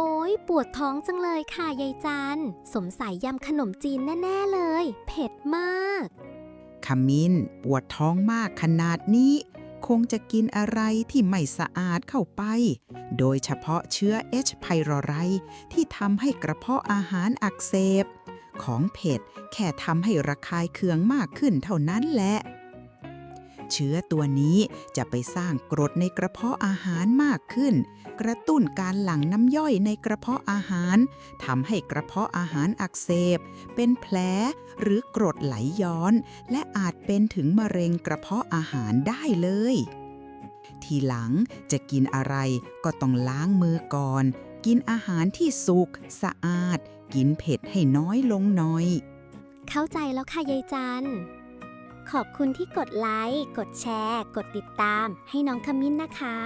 โอ้ยปวดท้องจังเลยค่ะยายจันสงสัยยำขนมจีนแน่ ๆ เลย เผ็ดมาก ขมิ้นปวดท้องมากขนาดนี้ คงจะกินอะไรที่ไม่สะอาดเข้าไป โดยเฉพาะเชื้อ H. pylori ที่ทำให้กระเพาะอาหารอักเสบ ของเผ็ดแค่ทำให้ระคายเคืองมากขึ้นเท่านั้นแหละ เชื้อตัวนี้จะไปสร้างกรดในกระเพาะอาหารมากขึ้น กระตุ้นการหลั่งน้ำย่อยในกระเพาะอาหารทำให้กระเพาะอาหารอักเสบ เป็นแผลหรือกรดไหลย้อน และอาจเป็นถึงมะเร็งกระเพาะอาหารได้เลย ทีหลังจะกินอะไรก็ต้องล้างมือก่อน กินอาหารที่สุกสะอาด กินเผ็ดให้น้อยลงหน่อย เข้าใจแล้วค่ะยายจัน ขอบคุณที่กดไลค์ กดแชร์ กดติดตาม ให้น้องขมิ้นนะคะ